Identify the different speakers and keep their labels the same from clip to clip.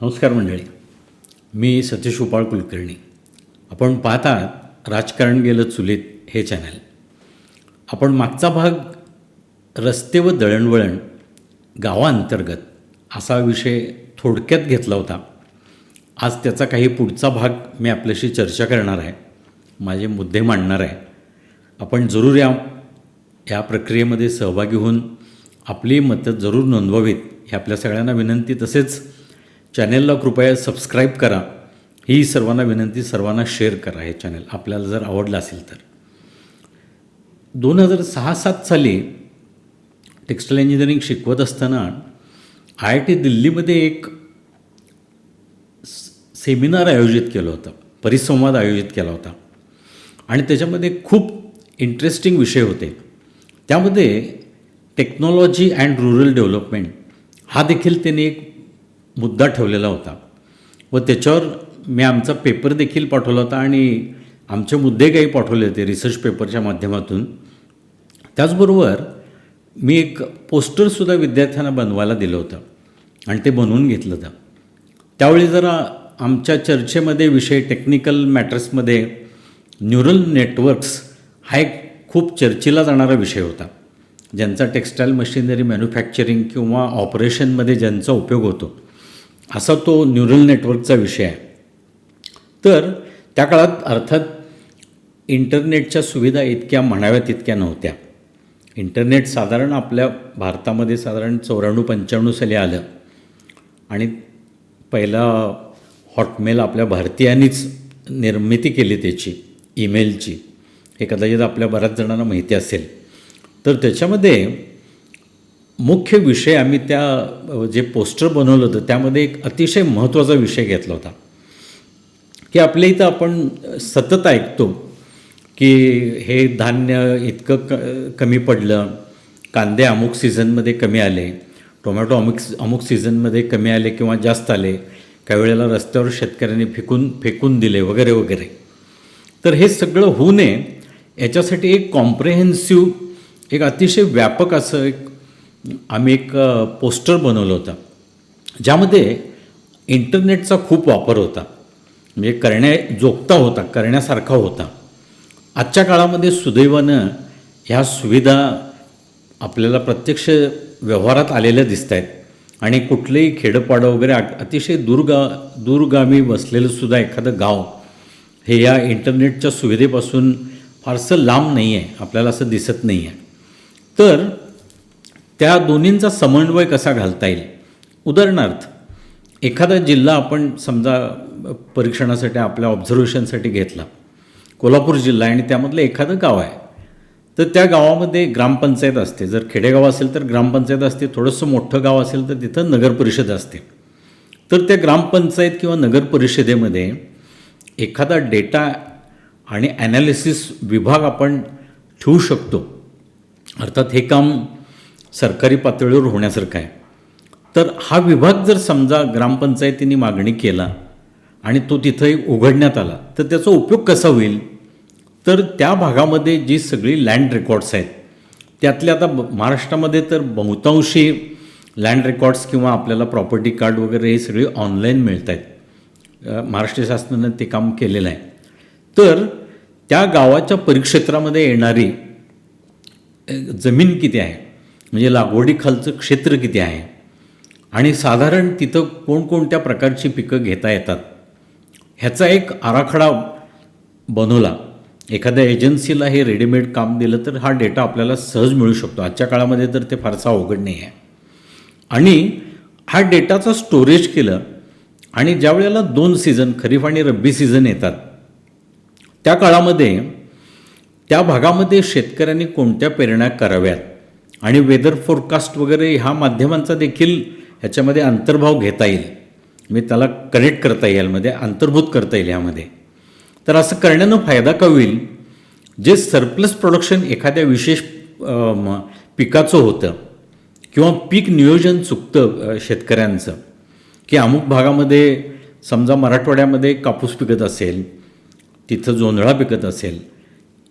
Speaker 1: नमस्कार मंडळी. मी सतीश उपाळ कुलकर्णी. आपण पाहतात राजकारण गेलं चुलीत हे चॅनल. आपण मागचा भाग रस्ते व दळणवळण गावांतर्गत असा विषय थोडक्यात घेतला होता. आज त्याचा काही पुढचा भाग मी आपल्याशी चर्चा करणार आहे. माझे मुद्दे मांडणार आहे. आपण जरूर या या प्रक्रियेमध्ये सहभागी होऊन आपली मतं जरूर नोंदवावीत ही आपल्या सगळ्यांना विनंती. तसेच चॅनेलला कृपया सबस्क्राईब करा. ही सर्वांना विनंती सर्वांना शेअर करा हे चॅनल. आपल्याला जर आवडलं असेल तर. दोन हजार सहा सात साली टेक्स्टाईल इंजिनिअरिंग शिकवत असताना आय आय टी दिल्लीमध्ये एक सेमिनार आयोजित केलं होतं. परिसंवाद आयोजित केला होता. आणि त्याच्यामध्ये खूप इंटरेस्टिंग विषय होते. त्यामध्ये टेक्नॉलॉजी अँड रुरल डेव्हलपमेंट हा देखील त्यांनी एक मुद्दा ठेवलेला होता. व त्याच्यावर मी आमचा पेपर देखील पाठवला होता आणि आमचे मुद्दे काही पाठवले होते रिसर्च पेपरच्या माध्यमातून. त्याचबरोबर मी एक पोस्टरसुद्धा विद्यार्थ्यांना बनवायला दिलं होतं आणि ते बनवून घेतलं होतं. त्यावेळी जरा आमच्या चर्चेमध्ये विषय टेक्निकल मॅटर्समध्ये न्यूरल नेटवर्क्स हा एक खूप चर्चेला जाणारा विषय होता. ज्यांचा टेक्स्टाईल मशिनरी मॅन्युफॅक्चरिंग किंवा ऑपरेशनमध्ये ज्यांचा उपयोग होतो. असा तो न्यूरल नेटवर्कचा विषय आहे. तर त्या काळात अर्थात इंटरनेटच्या सुविधा इतक्या म्हणाव्या तितक्या नव्हत्या. इंटरनेट साधारण आपल्या भारतामध्ये साधारण चौऱ्याण्णव पंच्याण्णव साली आलं. आणि पहिला हॉटमेल आपल्या भारतीयांनीच निर्मिती केली त्याची ईमेलची. हे कदाचित आपल्या बऱ्याच जणांना माहिती असेल. तर त्याच्यामध्ये मुख्य विषय आम्ही त्या जे पोस्टर बनवलं होतं त्यामध्ये एक अतिशय महत्त्वाचा विषय घेतला होता. की आपल्या इथं आपण सतत ऐकतो की हे धान्य इतकं क कमी पडलं कांदे अमुक सीझनमध्ये कमी आले टोमॅटो अमुक अमुक सीझनमध्ये कमी आले किंवा जास्त आले काही वेळेला रस्त्यावर शेतकऱ्यांनी फेकून फेकून दिले वगैरे वगैरे. तर हे सगळं होऊ नये याच्यासाठी एक कॉम्प्रेहेन्सिव्ह एक अतिशय व्यापक असं एक आम्ही एक पोस्टर बनवलं होतं. ज्यामध्ये इंटरनेटचा खूप वापर होता. म्हणजे करण्या जोगता होता करण्यासारखा होता. आजच्या काळामध्ये सुदैवानं ह्या सुविधा आपल्याला प्रत्यक्ष व्यवहारात आलेल्या दिसत आहेत आणि कुठलंही खेडपाडं वगैरे अतिशय दूरगा दूरगामी बसलेलं सुद्धा एखादं गाव हे या इंटरनेटच्या सुविधेपासून फारसं लांब नाही आहे आपल्याला असं दिसत नाही आहे तर त्या दोन्हींचा समन्वय कसा घालता येईल? उदाहरणार्थ एखादा जिल्हा आपण समजा परीक्षणासाठी आपल्या ऑब्झर्वेशनसाठी घेतला कोल्हापूर जिल्हा आणि त्यामधलं एखादं गाव आहे तर त्या गावामध्ये ग्रामपंचायत असते. जर खेडेगाव असेल तर ग्रामपंचायत असते थोडंसं मोठं गाव असेल तर तिथं नगरपरिषद असते. तर त्या ग्रामपंचायत किंवा नगरपरिषदेमध्ये एखादा डेटा आणि ॲनालिसिस विभाग आपण ठेवू शकतो. अर्थात हे काम सरकारी पातळीवर होण्यासारखं आहे. तर हा विभाग जर समजा ग्रामपंचायतीने मागणी केला आणि तो तिथं उघडण्यात आला तर त्याचा उपयोग कसा होईल? तर त्या भागामध्ये जी सगळी लँड रेकॉर्ड्स आहेत त्यातल्या आता महाराष्ट्रामध्ये तर बहुतांशी लँड रेकॉर्ड्स किंवा आपल्याला प्रॉपर्टी कार्ड वगैरे हे सगळी ऑनलाईन मिळत आहेत महाराष्ट्र शासनानं ते काम केलेलं आहे. तर त्या गावाच्या परिक्षेत्रामध्ये येणारी जमीन किती आहे? म्हणजे लागवडीखालचं क्षेत्र किती आहे? आणि साधारण तिथं कोणकोणत्या प्रकारची पिकं घेता येतात? ह्याचा एक आराखडा बनवला. एखाद्या एजन्सीला हे रेडीमेड काम दिलं तर हा डेटा आपल्याला सहज मिळू शकतो. आजच्या काळामध्ये तर ते फारसा अवघड नाही आहे. आणि हा डेटाचं स्टोरेज केलं आणि ज्या वेळेला दोन सीझन खरीप आणि रब्बी सीझन येतात त्या काळामध्ये त्या भागामध्ये शेतकऱ्यांनी कोणत्या पेरण्या कराव्यात? आणि वेदर फोरकास्ट वगैरे ह्या माध्यमांचा देखील ह्याच्यामध्ये अंतर्भाव घेता येईल. मी त्याला कनेक्ट करता येईल मध्ये अंतर्भूत करता येईल यामध्ये तर असं करण्यानं फायदा का होईल? जे सरप्लस प्रोडक्शन एखाद्या विशेष पिकाचं होतं किंवा पीक नियोजन चुकतं शेतकऱ्यांचं की अमुक भागामध्ये समजा मराठवाड्यामध्ये कापूस पिकत असेल तिथं जोंधळा पिकत असेल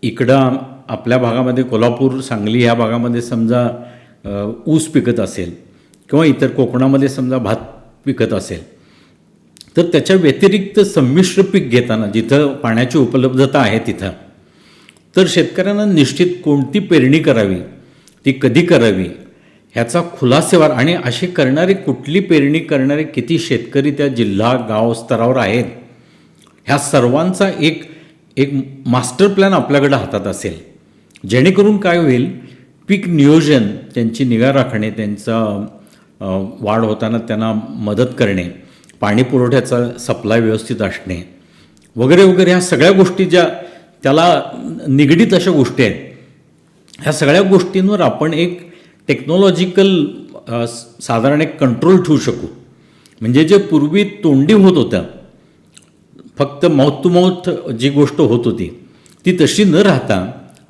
Speaker 1: इकडं आपल्या भागामध्ये कोल्हापूर सांगली ह्या भागामध्ये समजा ऊस पिकत असेल किंवा इतर कोकणामध्ये समजा भात पिकत असेल तर त्याच्या व्यतिरिक्त संमिश्र पीक घेताना जिथं पाण्याची उपलब्धता आहे तिथं तर शेतकऱ्यांना निश्चित कोणती पेरणी करावी ती कधी करावी ह्याचा खुलासेवार आणि अशी करणारी कुठली पेरणी करणारे किती शेतकरी त्या जिल्हा गाव स्तरावर आहेत ह्या सर्वांचा एक एक मास्टर प्लॅन आपल्याकडं हातात असेल. जेणेकरून काय होईल पीक नियोजन त्यांची निगा राखणे त्यांचा वाढ होताना त्यांना मदत करणे पाणी पुरवठ्याचा सप्लाय व्यवस्थित असणे वगैरे वगैरे ह्या सगळ्या गोष्टी ज्या त्याला निगडीत अशा गोष्टी आहेत ह्या सगळ्या गोष्टींवर आपण एक टेक्नॉलॉजिकल साधारण एक कंट्रोल ठेवू शकू. म्हणजे जे पूर्वी तोंडी होत होत्या फक्त माउथ टू माउथ जी गोष्ट होत होती ती तशी न राहता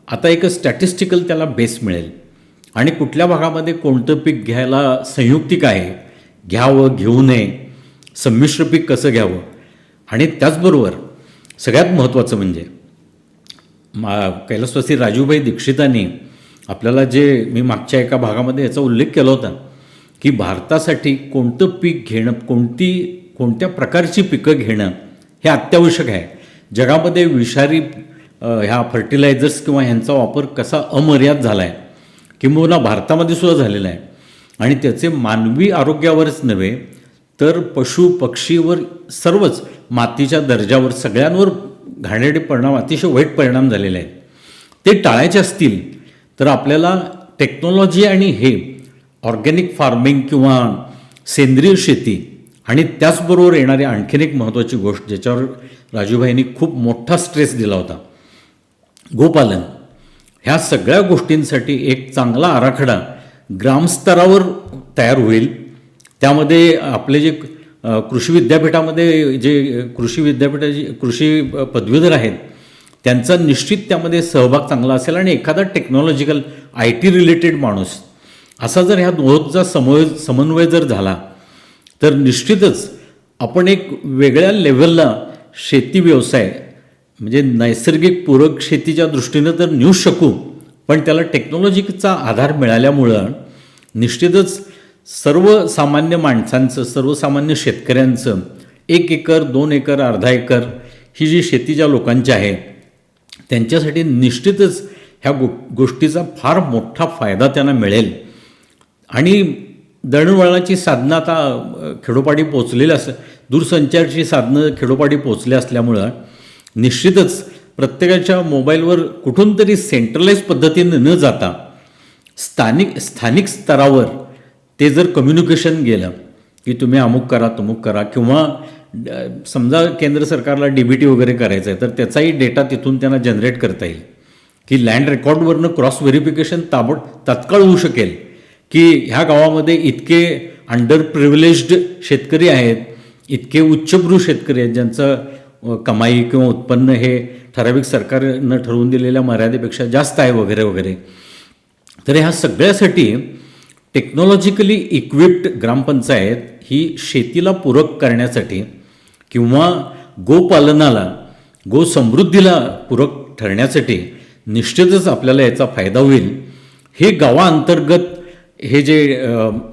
Speaker 1: आता एक स्टॅटिस्टिकल त्याला बेस मिळेल. आणि कुठल्या भागामध्ये कोणतं पीक घ्यायला संयुक्तिक आहे घ्यावं घेऊ नये संमिश्र पीक कसं घ्यावं? आणि त्याचबरोबर सगळ्यात महत्त्वाचं म्हणजे मा कैलासवासी राजूभाई दीक्षितांनी आपल्याला जे मी मागच्या एका भागामध्ये याचा उल्लेख केला होता की भारतासाठी कोणतं पीक घेणं कोणती कोणत्या प्रकारची पिकं घेणं हे अत्यावश्यक आहे. जगामध्ये विषारी ह्या फर्टिलायझर्स किंवा ह्यांचा वापर कसा अमर्याद झाला आहे किंबहुना भारतामध्ये सुद्धा झालेला आहे. आणि त्याचे मानवी आरोग्यावरच नव्हे तर पशु पक्षीवर सर्वच मातीच्या दर्जावर सगळ्यांवर घाणेरडे परिणाम अतिशय वाईट परिणाम झालेले आहेत ते टाळायचे असतील तर आपल्याला टेक्नॉलॉजी आणि हे ऑर्गॅनिक फार्मिंग किंवा सेंद्रिय शेती आणि त्याचबरोबर येणारी आणखीन एक महत्त्वाची गोष्ट ज्याच्यावर राजूभाईंनी खूप मोठा स्ट्रेस दिला होता. गोपालन ह्या सगळ्या गोष्टींसाठी एक चांगला आराखडा ग्रामस्तरावर तयार होईल. त्यामध्ये आपले जे कृषी विद्यापीठामध्ये जे कृषी विद्यापीठाचे कृषी पदवीधर आहेत त्यांचा निश्चित त्यामध्ये सहभाग चांगला असेल आणि एखादा टेक्नॉलॉजिकल आय टी रिलेटेड माणूस असा जर ह्या दोहोचा समन्वय समन्वय जर झाला तर निश्चितच आपण एक वेगळ्या लेवलला शेती व्यवसाय म्हणजे नैसर्गिक पूरक शेतीच्या दृष्टीनं तर नेऊ शकू पण त्याला टेक्नॉलॉजीचा आधार मिळाल्यामुळं निश्चितच सर्वसामान्य माणसांचं सर्वसामान्य शेतकऱ्यांचं एक एकर दोन एकर अर्धा एकर ही जी शेती ज्या लोकांची आहे त्यांच्यासाठी निश्चितच ह्या गो गोष्टीचा फार मोठा फायदा त्यांना मिळेल. आणि दळणवळणाची साधनं आता खेडोपाडी पोचलेली अस दूरसंचारची साधनं खेडोपाडी पोचली असल्यामुळं निश्चितच प्रत्येकाच्या मोबाईलवर कुठून तरी सेंट्रलाइज पद्धतीनं न जाता स्थानिक स्थानिक स्तरावर ते जर कम्युनिकेशन गेलं की तुम्ही अमुक करा तमुक करा किंवा समजा केंद्र सरकारला डी बी टी वगैरे करायचं आहे तर त्याचाही डेटा तिथून त्यांना जनरेट करता येईल. की लँड रेकॉर्डवरनं क्रॉस व्हेरिफिकेशन ताबड तात्काळ होऊ शकेल की ह्या गावामध्ये इतके अंडर प्रिव्हिलेज्ड शेतकरी आहेत इतके उच्चभ्रू शेतकरी आहेत ज्यांचं कमाई किंवा उत्पन्न हे ठराविक सरकारनं ठरवून दिलेल्या मर्यादेपेक्षा जास्त आहे वगैरे वगैरे. तर ह्या सगळ्यासाठी टेक्नॉलॉजिकली इक्विप्ड ग्रामपंचायत ही शेतीला पूरक करण्यासाठी किंवा गोपालनाला गोसमृद्धीला पूरक ठरण्यासाठी निश्चितच आपल्याला याचा फायदा होईल. हे गावाअंतर्गत हे जे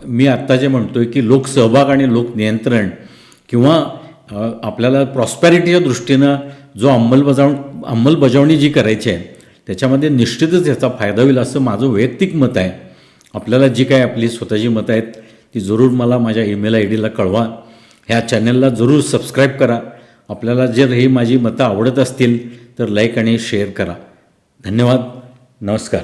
Speaker 1: मी आत्ता जे म्हणतो आहे की लोकसहभाग आणि लोकनियंत्रण किंवा आपल्याला प्रॉस्पॅरिटीच्या दृष्टीनं जो अंमलबजावण अंमलबजावणी जी करायची आहे त्याच्यामध्ये निश्चितच याचा फायदा होईल असं माझं वैयक्तिक मत आहे. आपल्याला जी काय आपली स्वतःची मतं आहेत ती जरूर मला माझ्या ईमेल आय डीला कळवा. ह्या चॅनलला जरूर सबस्क्राईब करा. आपल्याला जर ही माझी मतं आवडत असतील तर लाईक आणि शेअर करा. धन्यवाद. नमस्कार.